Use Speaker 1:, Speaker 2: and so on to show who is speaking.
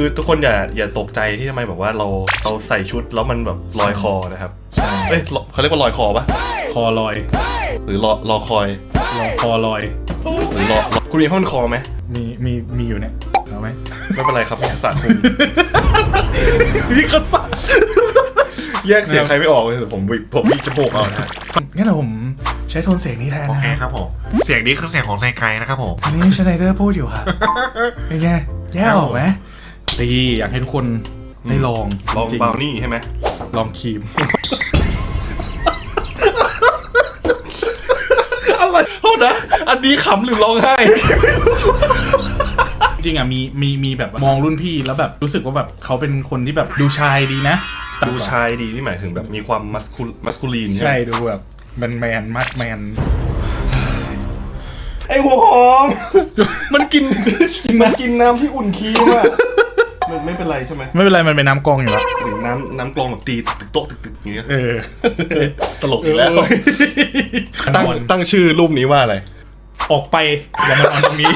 Speaker 1: คือทุกคนอย่าอย่าตกใจที่ทำไมแบบว่าเราเราใส่ชุดแล้วมันแบบลอยคอนะครับ
Speaker 2: ใช่
Speaker 1: เอ้ยเขาเรียกว่าลอยคอปะ
Speaker 2: คอลอย
Speaker 1: หรือรอรอคอย
Speaker 2: รอคอลอย
Speaker 1: หรือรอรอคุณมีผ้าพันคอไหม
Speaker 2: มีมีมีอยู่เนี่ยเอาไหม
Speaker 1: ไม่เป็นไรครับสาคุม
Speaker 2: นี่คัดสะ
Speaker 1: แยกเสียงใครไม่ออกเลยเดี๋ยวผมบิผมบีบจมูกเอานะฮะ
Speaker 2: งั้นเดี๋ยวผมใช้โทนเสียงนี้แทน
Speaker 3: โอ
Speaker 2: นะ
Speaker 3: เค
Speaker 2: ครับ
Speaker 3: ครับผม เสียงนี้คือเสียงของไซไกนะครับผม
Speaker 2: อันนี้ชไนเดอร์พูดอยู่ครับเป็นไงแย่ออกไหม ดีอยากให้ทุกคนได้ลอง
Speaker 1: ลอง
Speaker 2: จริๆ
Speaker 1: เบานี่ใช่ไหม
Speaker 2: ลองครีม อะไรโทษนะ อันนี้ขำหรือร้องไห้ จริงอะมีมีมีแบบมองรุ่นพี่แล้วแบบรู้สึกว่าแบบเขาเป็นคนที่แบบดูชายดีนะ
Speaker 1: ดูชายดีที่หมายถึงแบบมีความมัสคูมัสคูลีนใช่ไห
Speaker 2: ใช่
Speaker 1: ม
Speaker 2: ดูแบบแมนแมนมัดแมน
Speaker 1: ไอหัวหอม มันกิน มันกินน้ำที่อุ่นครีมอะมัน ไม่เป็นไรใช่ไหม
Speaker 2: ไม่เป็นไรมันเป็นน้ำกรองอยู่แล้ว
Speaker 1: หรือน้ำน้ำกรองแบบตีตึกโต๊ะตึกตึกอย่างเงี้ย
Speaker 2: เออ
Speaker 1: ตลกอีกแล้วตั้ง
Speaker 2: นอน
Speaker 1: ตั้งชื่อรูปนี้ว่าอะไร
Speaker 2: ออกไปอย่ามานอนตรงนี้